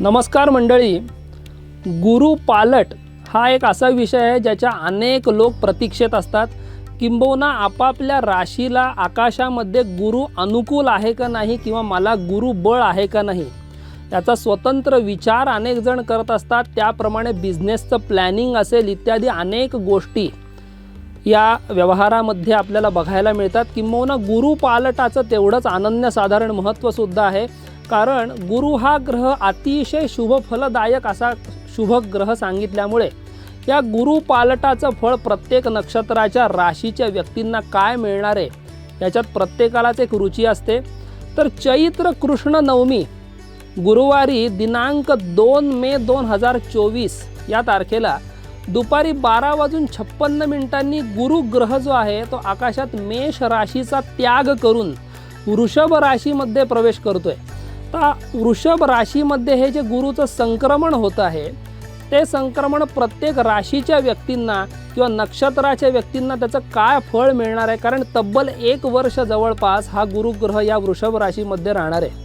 नमस्कार मंडळी. गुरु पालट हा एक असा विषय आहे ज्याच्या अनेक लोक प्रतीक्षेत असतात. किंबहुना आपापल्या राशीला आकाशामध्ये गुरु अनुकूल आहे का नाही किंवा मला गुरु बळ आहे का नाही याचा स्वतंत्र विचार अनेक जण करत असतात. त्याप्रमाणे बिझनेसचं प्लॅनिंग असेल इत्यादी अनेक गोष्टी या व्यवहारामध्ये आपल्याला बघायला मिळतात. किंबहुना गुरु पालटाचं तेवढंच अनन्यसाधारण महत्त्वसुद्धा आहे. कारण गुरु हा ग्रह अतिशय शुभफलदायक असा शुभ ग्रह सांगितल्यामुळे या गुरुपालटाचं फळ प्रत्येक नक्षत्राच्या राशीच्या व्यक्तींना काय मिळणार आहे? याच्यात प्रत्येकालाच एक रुची असते. तर चैत्र कृष्ण नवमी गुरुवारी दिनांक दोन मे दोन हजार चोवीस या तारखेला दुपारी बारा वाजून छप्पन्न मिनिटांनी गुरुग्रह जो आहे तो आकाशात मेष राशीचा त्याग करून वृषभ राशीमध्ये प्रवेश करतोय. आता वृषभ राशीमध्ये हे जे गुरुचं संक्रमण होत आहे ते संक्रमण प्रत्येक राशीच्या व्यक्तींना किंवा नक्षत्राच्या व्यक्तींना त्याचं काय फळ मिळणार आहे? कारण तब्बल एक वर्ष जवळपास हा गुरुग्रह या वृषभ राशीमध्ये राहणार आहे.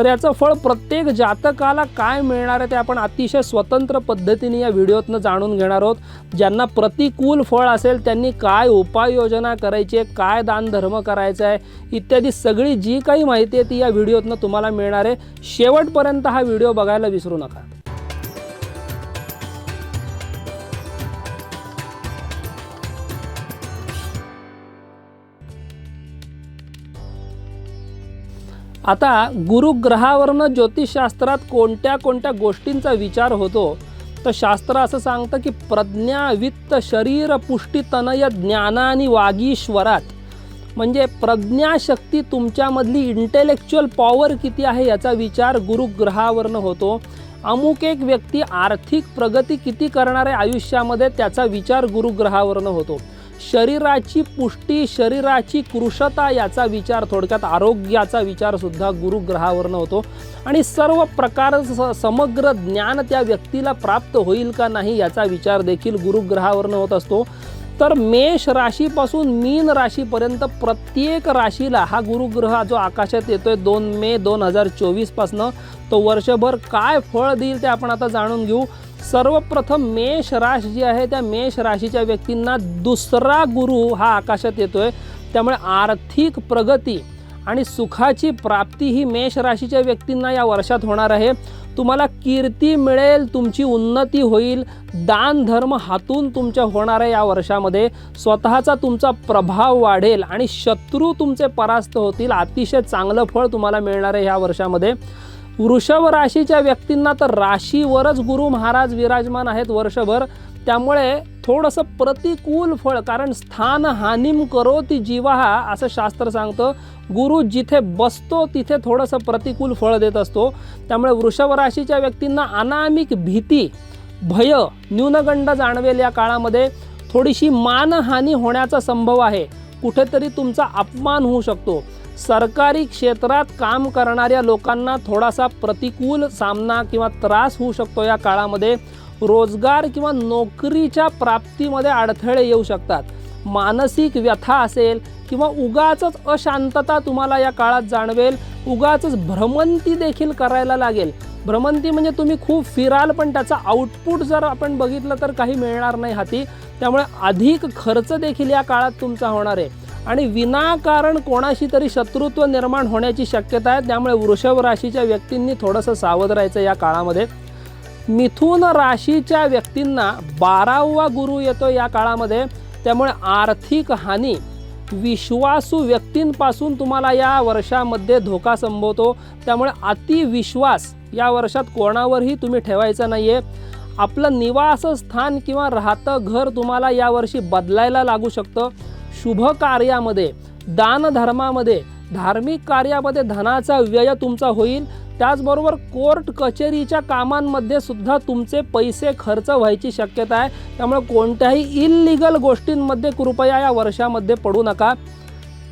तर याचं फळ प्रत्येक जातकाला काय मिळणार आहे ते आपण अतिशय स्वतंत्र पद्धतीने या व्हिडिओतनं जाणून घेणार आहोत. ज्यांना प्रतिकूल फळ असेल त्यांनी काय उपाययोजना करायची आहे काय दानधर्म करायचा आहे इत्यादी सगळी जी काही माहिती आहे ती या व्हिडिओतनं तुम्हाला मिळणार आहे. शेवटपर्यंत हा व्हिडिओ बघायला विसरू नका. आता गुरुग्रहावरनं ज्योतिषशास्त्रात कोणत्या कोणत्या गोष्टींचा विचार होतो? तर शास्त्र असं सांगतं की प्रज्ञा वित्त शरीर पुष्टी तनय ज्ञान आणि वागीश्वरात म्हणजे प्रज्ञाशक्ती तुमच्यामधली इंटेलेक्च्युअल पॉवर किती आहे याचा विचार गुरुग्रहावरनं होतो. अमुक एक व्यक्ती आर्थिक प्रगती किती करणार आहे आयुष्यामध्ये त्याचा विचार गुरुग्रहावरनं होतो. शरीराची पुष्टी शरीराची कृशता याचा विचार थोडक्यात आरोग्याचा विचारसुद्धा गुरुग्रहावरनं होतो. आणि सर्व प्रकार समग्र ज्ञान त्या व्यक्तीला प्राप्त होईल का नाही याचा विचार देखील गुरुग्रहावरनं होत असतो. तर मेष राशीपासून मीन राशीपर्यंत प्रत्येक राशीला हा गुरुग्रह जो आकाशात येतोय दोन मे दोन हजार चोवीसपासनं तो वर्षभर काय फळ देईल ते आपण आता जाणून घेऊ. सर्वप्रथम मेष राश जी आहे त्या मेष राशीच्या व्यक्तींना दुसरा गुरु हा आकाशात येतोय. त्यामुळे आर्थिक प्रगती आणि सुखाची प्राप्ती ही मेष राशीच्या व्यक्तींना या वर्षात होणार आहे. तुम्हाला कीर्ती मिळेल तुमची उन्नती होईल. दान धर्म हातून तुमच्या होणार आहे या वर्षामध्ये. स्वतःचा तुमचा प्रभाव वाढेल आणि शत्रू तुमचे परास्त होतील. अतिशय चांगलं फळ तुम्हाला मिळणार आहे ह्या वर्षामध्ये. वृषभ राशीच्या व्यक्तींना तर राशीवरच गुरु महाराज विराजमान आहेत वर्षभर. त्यामुळे थोडंसं प्रतिकूल फळ कारण स्थान हानिम करोती जीवाहा असं शास्त्र सांगतं. गुरु जिथे बसतो तिथे थोडंसं प्रतिकूल फळ देत असतो. त्यामुळे वृषभ राशीच्या व्यक्तींना अनामिक भीती भय न्यूनगंड जाणवेल या काळामध्ये. थोडीशी मानहानी होण्याचा संभव आहे. कुठेतरी तुमचा अपमान होऊ शकतो. सरकारी क्षेत्रात काम करणाऱ्या लोकांना थोडासा प्रतिकूल सामना किंवा त्रास होऊ शकतो या काळामध्ये. रोजगार किंवा नोकरीच्या प्राप्तीमध्ये अडथळे येऊ शकतात. मानसिक व्यथा असेल किंवा उगाच अशांतता तुम्हाला या काळात जाणवेल. उगाच भ्रमंती देखील करायला लागेल. भ्रमंती म्हणजे तुम्ही खूप फिराल पण त्याचा आउटपुट जर आपण बघितलं तर काही मिळणार नाही हाती. त्यामुळे अधिक खर्च देखील या काळात तुमचा होणार आहे. आणि विनाकारण कोणाशी तरी शत्रुत्व निर्माण होण्याची शक्यता आहे. त्यामुळे वृषभ राशीच्या व्यक्तींनी थोडंसं सावध राहायचं या काळामध्ये. मिथुन राशीच्या व्यक्तींना बारावा गुरु येतो या काळामध्ये. त्यामुळे आर्थिक हानी विश्वासू व्यक्तींपासून तुम्हाला या वर्षामध्ये धोका संभवतो. त्यामुळे अतिविश्वास या वर्षात कोणावरही तुम्ही ठेवायचा नाही आहे आपलं निवासस्थान किंवा राहतं घर तुम्हाला यावर्षी बदलायला लागू शकतं. शुभ कार्यामध्ये दानधर्मामध्ये धार्मिक कार्यामध्ये धनाचा व्यय तुमचा होईल. त्याचबरोबर कोर्ट कचेरीच्या कामांमध्ये सुद्धा तुमचे पैसे खर्च व्हायची शक्यता आहे. त्यामुळे कोणत्याही इल्लिगल गोष्टींमध्ये कृपया या वर्षामध्ये पडू नका.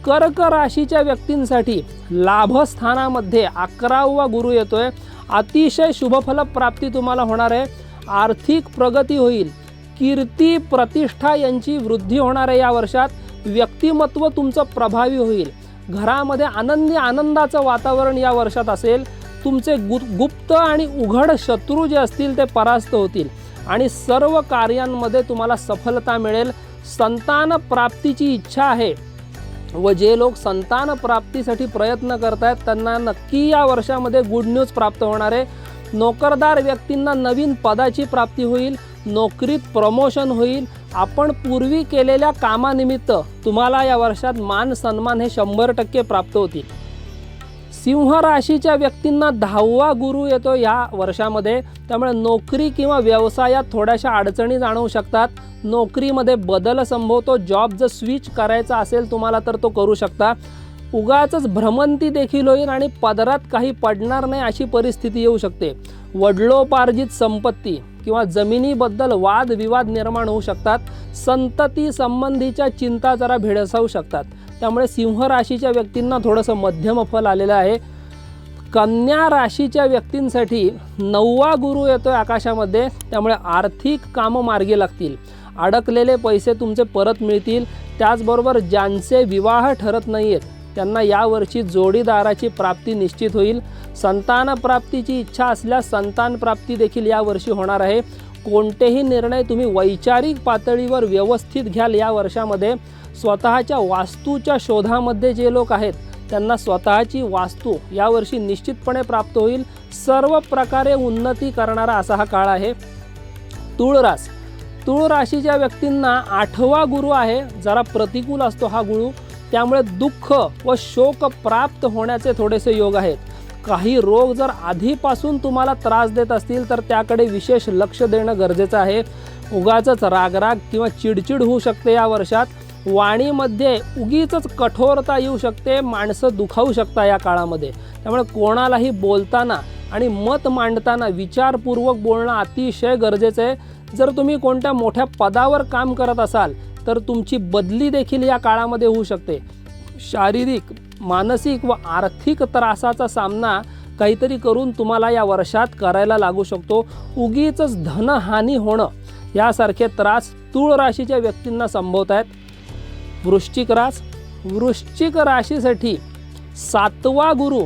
कर्क राशीच्या व्यक्तींसाठी लाभस्थानामध्ये अकरावा गुरु येतोय. अतिशय शुभफल प्राप्ती तुम्हाला होणार आहे. आर्थिक प्रगती होईल. कीर्ती प्रतिष्ठा यांची वृद्धी होणार आहे या वर्षात. व्यक्तिमत्व तुमचं प्रभावी होईल. घरामध्ये आनंदी आनंदाचं वातावरण या वर्षात असेल. तुमचे गु गुप्त आणि उघड शत्रू जे असतील ते परास्त होतील. आणि सर्व कार्यांमध्ये तुम्हाला सफलता मिळेल. संतान प्राप्तीची इच्छा आहे. व जे लोक संतान प्राप्तीसाठी प्रयत्न करत आहेत त्यांना नक्की या वर्षामध्ये गुड न्यूज प्राप्त होणार आहे. नोकरदार व्यक्तींना नवीन पदाची प्राप्ती होईल. नोकरीत प्रमोशन होईल. आपण पूर्वी केलेल्या कामानिमित्त तुम्हाला या वर्षात मान सन्मान हे शंभर टक्के प्राप्त होतील. सिंह राशीच्या व्यक्तींना दहावा गुरु येतो या वर्षामध्ये. त्यामुळे नोकरी किंवा व्यवसायात थोड्याशा अडचणी जाणवू शकतात. नोकरीमध्ये बदल संभवतो. जॉब जर स्विच करायचा असेल तुम्हाला तर तो करू शकता. उगाच भ्रमंती देखील होईल आणि पदरात काही पडणार नाही अशी परिस्थिती येऊ शकते. वडलोपार्जित संपत्ती. किंवा जमिनीबद्दल वादविवाद निर्माण होऊ शकतात. संतती संबंधीच्या चिंता जरा भेडसावू शकतात. त्यामुळे सिंह राशीच्या व्यक्तींना थोडंसं मध्यम फल आलेलं आहे. कन्या राशीच्या व्यक्तींसाठी नववा गुरु येतोय आकाशामध्ये. त्यामुळे आर्थिक कामं मार्गी लागतील. अडकलेले पैसे तुमचे परत मिळतील. त्याचबरोबर ज्यांचे विवाह ठरत नाही आहेत त्यांना यावर्षी जोडीदाराची प्राप्ती निश्चित होईल. संतानप्राप्तीची इच्छा असल्यास संतानप्राप्ती देखील यावर्षी होणार आहे. कोणतेही निर्णय तुम्ही वैचारिक पातळीवर व्यवस्थित घ्याल या वर्षामध्ये. स्वतःच्या वास्तूच्या शोधामध्ये जे लोक आहेत त्यांना स्वतःची वास्तू यावर्षी निश्चितपणे प्राप्त होईल. सर्व प्रकारे उन्नती करणारा असा हा काळ आहे. तुळरास तुळ राशीच्या व्यक्तींना आठवा गुरु आहे. जरा प्रतिकूल असतो हा गुरु. त्यामुळे दुःख व शोक प्राप्त होण्याचे थोडेसे योग आहेत. काही रोग जर आधीपासून तुम्हाला त्रास देत असतील तर त्याकडे विशेष लक्ष देणं गरजेचं आहे. उगाच रागराग किंवा चिडचिड होऊ शकते या वर्षात. वाणीमध्ये उगीच कठोरता येऊ शकते माणसं दुखावू शकता या काळामध्ये. त्यामुळे कोणालाही बोलताना आणि मत मांडताना विचारपूर्वक बोलणं अतिशय गरजेचं आहे. जर तुम्ही कोणत्या मोठ्या पदावर काम करत असाल तर तुमची बदली देखील या काळामध्ये होऊ शकते. शारीरिक मानसिक व आर्थिक त्रासाचा सामना काहीतरी करून तुम्हाला या वर्षात करायला लागू शकतो. उगीच धनहानी होणं यासारखे त्रास तूळ राशीच्या व्यक्तींना संभवत आहेत. वृश्चिक रास वृश्चिक राशीसाठी सातवा गुरु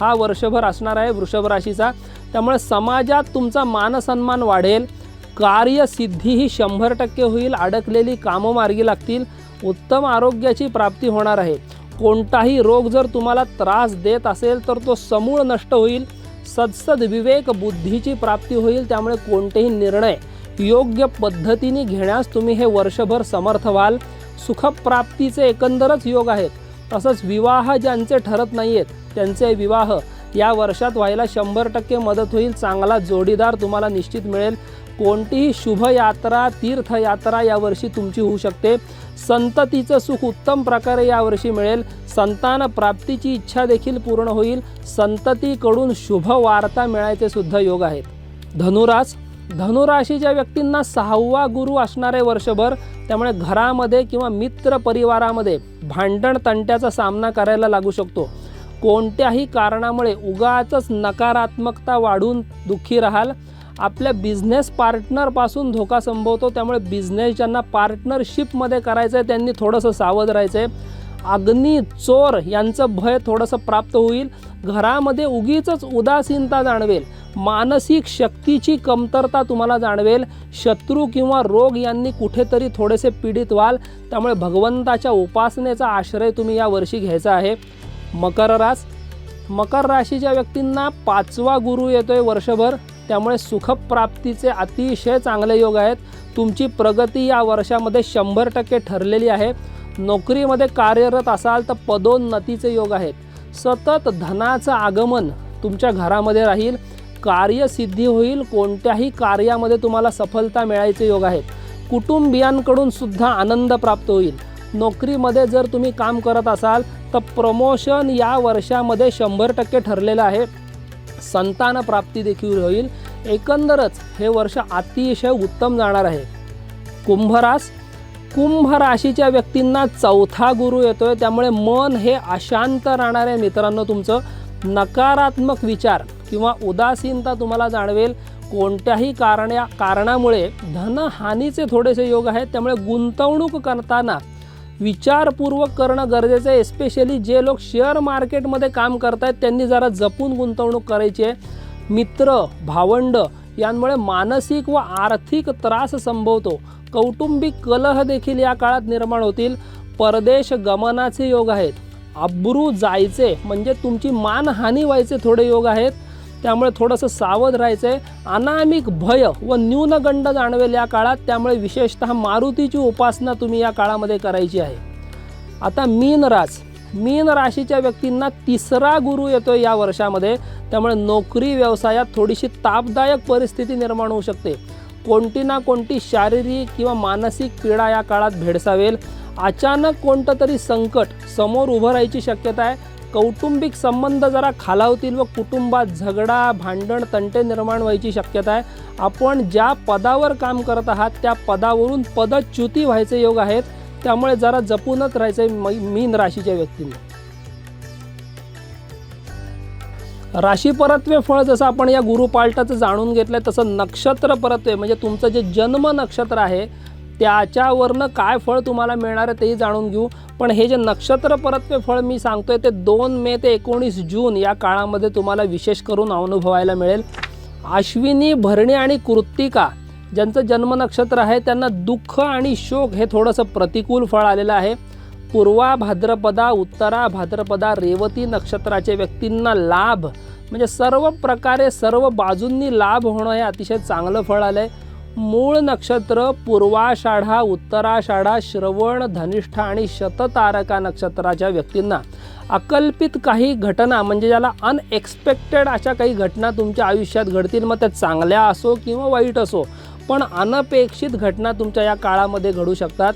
हा वर्षभर असणार आहे वृषभ राशीचा. त्यामुळे समाजात तुमचा मानसन्मान वाढेल. कार्यसिद्धी ही शंभर टक्के होईल. अडकलेली कामं मार्गी लागतील. उत्तम आरोग्याची प्राप्ती होणार आहे. कोणताही रोग जर तुम्हाला त्रास देत असेल तर तो समूळ नष्ट होईल. सदसद विवेक बुद्धीची प्राप्ती होईल त्यामुळे कोणतेही निर्णय योग्य पद्धतीने घेण्यास तुम्ही हे वर्षभर समर्थ व्हाल. सुखप्राप्तीचे एकंदरच योग आहेत. तसंच विवाह ज्यांचे ठरत नाही आहेत त्यांचे विवाह या वर्षात व्हायला शंभर टक्के मदत होईल. चांगला जोडीदार तुम्हाला निश्चित मिळेल. कोणतीही शुभयात्रा तीर्थयात्रा यावर्षी तुमची होऊ शकते. संततीचं सुख उत्तम प्रकारे यावर्षी मिळेल. संतान प्राप्तीची इच्छा देखील पूर्ण होईल. संततीकडून शुभ वार्ता मिळायचे सुद्धा योग आहेत. धनुरास धनुराशीच्या व्यक्तींना सहावा गुरु असणारे वर्षभर त्यामुळे घरामध्ये किंवा मित्र परिवारामध्ये भांडण तंट्याचा सामना करायला लागू शकतो. कोणत्याही कारणामुळे उगाचच नकारात्मकता वाढून दुःखी राहाल. आपल्या बिझनेस पार्टनरपासून धोका संभवतो. त्यामुळे बिझनेस ज्यांना पार्टनरशिपमध्ये करायचं आहे त्यांनी थोडंसं सावध राहायचं आहे अग्नी चोर यांचं भय थोडंसं प्राप्त होईल. घरामध्ये उगीच उदासीनता जाणवेल. मानसिक शक्तीची कमतरता तुम्हाला जाणवेल. शत्रू किंवा रोग यांनी कुठेतरी थोडेसे पीडित व्हाल. त्यामुळे भगवंताच्या उपासनेचा आश्रय तुम्ही या वर्षी घ्यायचा आहे. मकर रास. मकर राशीच्या व्यक्तींना पाचवा गुरु येतोय वर्षभर. त्यामुळे सुखप्राप्तीचे अतिशय चांगले योग आहेत. तुमची प्रगती या वर्षामध्ये शंभर टक्के ठरलेली आहे. नोकरीमध्ये कार्यरत असाल तर पदोन्नतीचे योग आहेत. सतत धनाचं आगमन तुमच्या घरामध्ये राहील. कार्यसिद्धी होईल. कोणत्याही कार्यामध्ये तुम्हाला सफलता मिळायचे योग आहेत. कुटुंबियांकडून सुद्धा आनंद प्राप्त होईल. नोकरीमध्ये जर तुम्ही काम करत असाल तर प्रमोशन या वर्षामध्ये शंभर टक्के ठरलेलं आहे. संतान प्राप्ती देखील होईल. एकंदरच हे वर्ष अतिशय उत्तम जाणार आहे. कुंभरास कुंभ राशीच्या व्यक्तींना चौथा गुरु येतोय. त्यामुळे मन हे अशांत राहणार आहे मित्रांनो तुमचं. नकारात्मक विचार किंवा उदासीनता तुम्हाला जाणवेल. कोणत्याही कारण्या कारणामुळे धनहानीचे थोडेसे योग आहेत. त्यामुळे गुंतवणूक करताना विचारपूर्वक करणं गरजेचं आहे एस्पेशली जे लोक शेअर मार्केटमध्ये काम करतायत त्यांनी जरा जपून गुंतवणूक करायची आहे. मित्र भावंड यांमुळे मानसिक व आर्थिक त्रास संभवतो. कौटुंबिक कलह देखील या काळात निर्माण होतील. परदेश गमनाचे योग आहेत. अब्रू जायचे म्हणजे तुमची मानहानी व्हायचे थोडे योग आहेत. त्यामुळे थोडंसं सावध राहायचं आहे अनामिक भय व न्यूनगंड जाणवेल या काळात त्यामुळे विशेषतः मारुतीची उपासना तुम्ही या काळामध्ये करायची आहे. आता मीन रास मीन राशीच्या व्यक्तींना तिसरा गुरु येतो या वर्षामध्ये. त्यामुळे नोकरी व्यवसायात थोडीशी तापदायक परिस्थिती निर्माण होऊ शकते. कोणती ना कोणती शारीरिक किंवा मानसिक पीडा या काळात भेडसावेल. अचानक कोणतं तरी संकट समोर उभं राहायची शक्यता आहे. कौटुंबिक संबंध जरा खालावतील व कुटुंबात झगडा भांडण तंटे निर्माण व्हायची शक्यता आहे. आपण ज्या पदावर काम करत आहात त्या पदावरून पदच्युती व्हायचे योग आहेत. त्यामुळे जरा जपूनच राहायचं आहे मीन राशीच्या व्यक्तींना. राशी परत्वे फळ जसं आपण या गुरुपालटाचं जाणून घेतलंय तसं नक्षत्र परत्वे म्हणजे तुमचं जे जन्म नक्षत्र आहे त्याच्यावरनं काय फळ तुम्हाला मिळणार आहे तेही जाणून घेऊ. पण हे जे नक्षत्र परत्वे फळ मी सांगतोय ते दोन मे ते एकोणीस जून या काळामध्ये तुम्हाला विशेष करून अनुभवायला मिळेल. अश्विनी भरणी आणि कृत्तिका ज्यांचं जन्म नक्षत्र आहे त्यांना दुःख आणि शोक हे थोडंसं प्रतिकूल फळ आलेलं आहे. पूर्वा भाद्रपदा उत्तरा भाद्रपदा रेवती नक्षत्राचे व्यक्तींना लाभ म्हणजे सर्व प्रकारे सर्व बाजूंनी लाभ होणं हे अतिशय चांगलं फळ आलं आहे मूळ नक्षत्र पूर्वाषाढा उत्तराषाढा श्रवण धनिष्ठा आणि शततारका नक्षत्राच्या व्यक्तींना. अकल्पित काही घटना म्हणजे ज्याला अनएक्सपेक्टेड अशा काही घटना तुमच्या आयुष्यात घडतील मग त्या चांगल्या असो किंवा वाईट असो पण अनपेक्षित घटना तुमच्या या काळामध्ये घडू शकतात.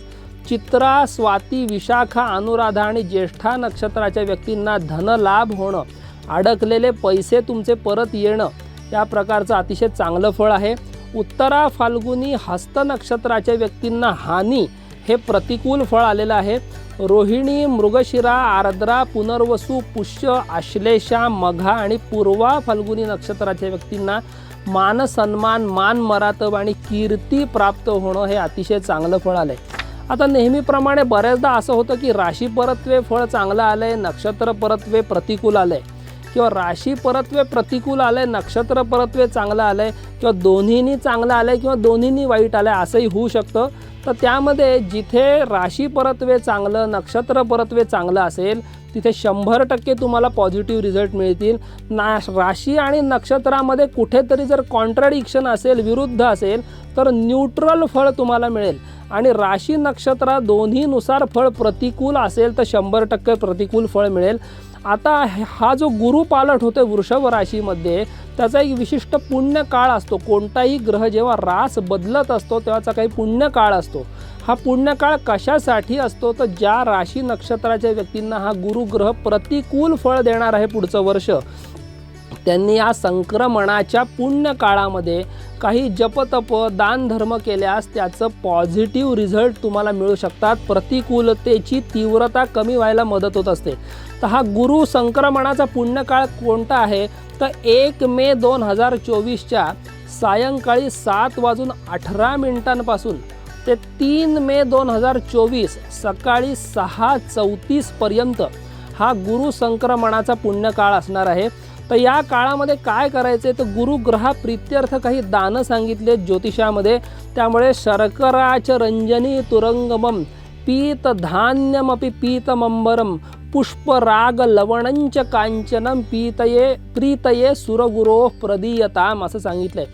चित्रा स्वाती विशाखा अनुराधा आणि ज्येष्ठा नक्षत्राच्या व्यक्तींना धनलाभ होणं अडकलेले पैसे तुमचे परत येणं या प्रकारचं अतिशय चांगलं फळ आहे. उत्तरा फाल्गुनी हस्त नक्षत्राच्या व्यक्तींना हानी हे प्रतिकूल फळ आलेलं आहे. रोहिणी मृगशिरा आर्द्रा पुनर्वसू पुष्य आश्लेषा मघा आणि पूर्वा फाल्गुनी नक्षत्राच्या व्यक्तींना मान सन्मान मान मरातब आणि कीर्ती प्राप्त होणं हे अतिशय चांगलं फळ आलं आहे आता नेहमीप्रमाणे बऱ्याचदा असं होतं की राशी परत्वे फळ चांगलं आलं आहे नक्षत्र परत्वे प्रतिकूल आलं आहे किंवा राशी परत्वे प्रतिकूल आलं आहे नक्षत्र परत्वे चांगलं आलं आहे किंवा दोन्हीनी चांगलं आलं आहे किंवा दोन्हीनी वाईट आलं आहे असंही होऊ शकतं. तर त्यामध्ये जिथे राशी परत्वे चांगलं नक्षत्र परत्वे चांगलं असेल तिथे शंभर टक्के तुम्हाला पॉझिटिव्ह रिझल्ट मिळतील. ना राशी आणि नक्षत्रामध्ये कुठेतरी जर कॉन्ट्राडिक्शन असेल विरुद्ध असेल तर न्यूट्रल फळ तुम्हाला मिळेल. आणि राशी नक्षत्र दोन्हीनुसार फळ प्रतिकूल असेल तर शंभर टक्के प्रतिकूल फळ मिळेल. आता हा जो गुरुपालट होतो वृषभ राशीमध्ये त्याचा एक विशिष्ट पुण्य काळ असतो. कोणताही ग्रह जेव्हा रास बदलत असतो तेव्हाचा काही पुण्य काळ असतो. हा पुण्यकाळ कशासाठी असतो? तर ज्या राशी नक्षत्राच्या व्यक्तींना हा गुरुग्रह प्रतिकूल फळ देणार आहे पुढचं वर्ष. त्यांनी या संक्रमणाच्या पुण्य काळामध्ये काही जपतप दानधर्म केल्यास त्याचं पॉझिटिव्ह रिझल्ट तुम्हाला मिळू शकतात. प्रतिकूलतेची तीव्रता कमी व्हायला मदत होत असते. तर हा गुरु संक्रमणाचा पुण्यकाळ कोणता आहे? तर एक मे दोन हजार चोवीसच्या सायंकाळी सात वाजून अठरा मिनिटांपासून ते तीन मे दोन हजार चोवीस सकाळी सहा चौतीसपर्यंत हा गुरु संक्रमणाचा पुण्यकाळ असणार आहे. तर या काळामध्ये काय करायचे तर गुरुग्रह प्रित्यर्थ काही दानं सांगितले ज्योतिषामध्ये. त्यामुळे शर्कराच रंजनी तुरंगमम पीत धान्यमपि पीतमंबरम पुष्पराग लवणंच कांचनम पीतये प्रीतये सुरगुरो प्रदीयताम असं सांगितलंय.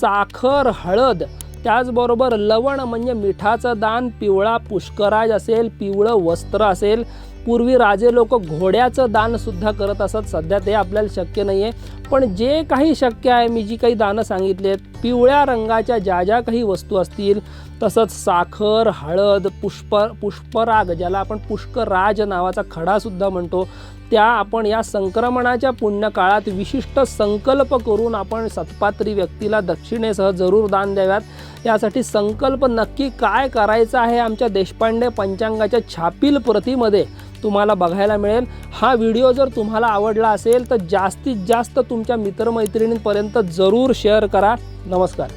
साखर हळद त्याचबरोबर लवण म्हणजे मिठाचं दान पिवळा पुष्कराज असेल पिवळं वस्त्र असेल पूर्वी राजे लोक घोड्याचं दानसुद्धा करत असत. सध्या ते आपल्याला शक्य नाही आहे पण जे काही शक्य आहे मी जी काही दानं सांगितली आहेत पिवळ्या रंगाच्या ज्या ज्या काही वस्तू असतील तसंच साखर हळद पुष्प पुष्पराग ज्याला आपण पुष्कराज नावाचा खडासुद्धा म्हणतो त्या आपण या संक्रमणाच्या पुण्यकाळात विशिष्ट संकल्प करून आपण सत्पात्री व्यक्तीला दक्षिणेसह जरूर दान द्याव्यात. यासाठी संकल्प नक्की काय करायचा आहे आमच्या देशपांडे पंचांगाच्या छापील प्रतीमध्ये? तुम्हाला बघायला मिळेल. हा व्हिडिओ जर तुम्हाला आवडला असेल तर जास्तीत जास्त तुमच्या मित्रमैत्रिणींपर्यंत जरूर शेअर करा. नमस्कार.